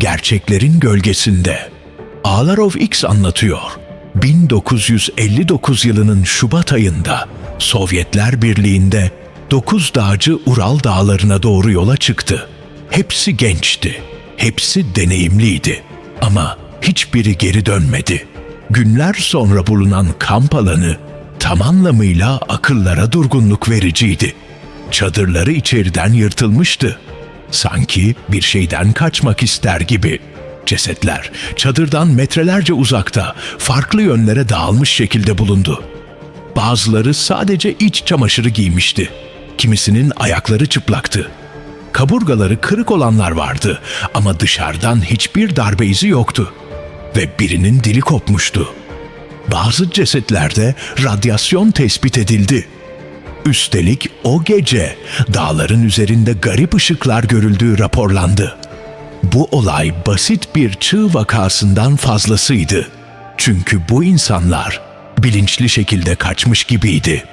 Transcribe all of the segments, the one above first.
Gerçeklerin gölgesinde. Ağlar X anlatıyor. 1959 yılının Şubat ayında Sovyetler Birliği'nde 9 dağcı Ural dağlarına doğru yola çıktı. Hepsi gençti. Hepsi deneyimliydi. Ama hiçbiri geri dönmedi. Günler sonra bulunan kamp alanı tam anlamıyla akıllara durgunluk vericiydi. Çadırları içeriden yırtılmıştı. Sanki bir şeyden kaçmak ister gibi. Cesetler çadırdan metrelerce uzakta, farklı yönlere dağılmış şekilde bulundu. Bazıları sadece iç çamaşırı giymişti. Kimisinin ayakları çıplaktı. Kaburgaları kırık olanlar vardı ama dışarıdan hiçbir darbe izi yoktu. Ve birinin dili kopmuştu. Bazı cesetlerde radyasyon tespit edildi. Üstelik o gece dağların üzerinde garip ışıklar görüldüğü raporlandı. Bu olay basit bir çığ vakasından fazlasıydı. Çünkü bu insanlar bilinçli şekilde kaçmış gibiydi.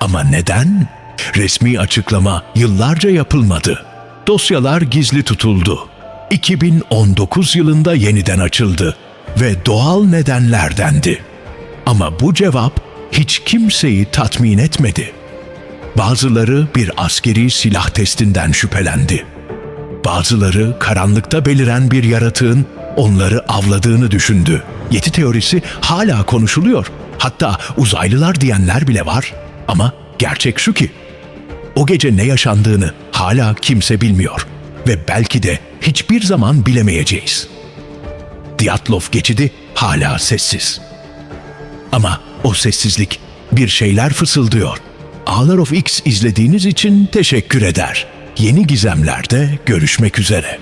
Ama neden? Resmi açıklama yıllarca yapılmadı. Dosyalar gizli tutuldu. 2019 yılında yeniden açıldı ve doğal nedenlerdendi. Ama bu cevap hiç kimseyi tatmin etmedi. Bazıları bir askeri silah testinden şüphelendi. Bazıları karanlıkta beliren bir yaratığın onları avladığını düşündü. Yeti teorisi hala konuşuluyor. Hatta uzaylılar diyenler bile var. Ama gerçek şu ki o gece ne yaşandığını hala kimse bilmiyor ve belki de hiçbir zaman bilemeyeceğiz. Diatlov geçidi hala sessiz. Ama o sessizlik bir şeyler fısıldıyor. Ağlar of X izlediğiniz için teşekkür eder. Yeni gizemlerde görüşmek üzere.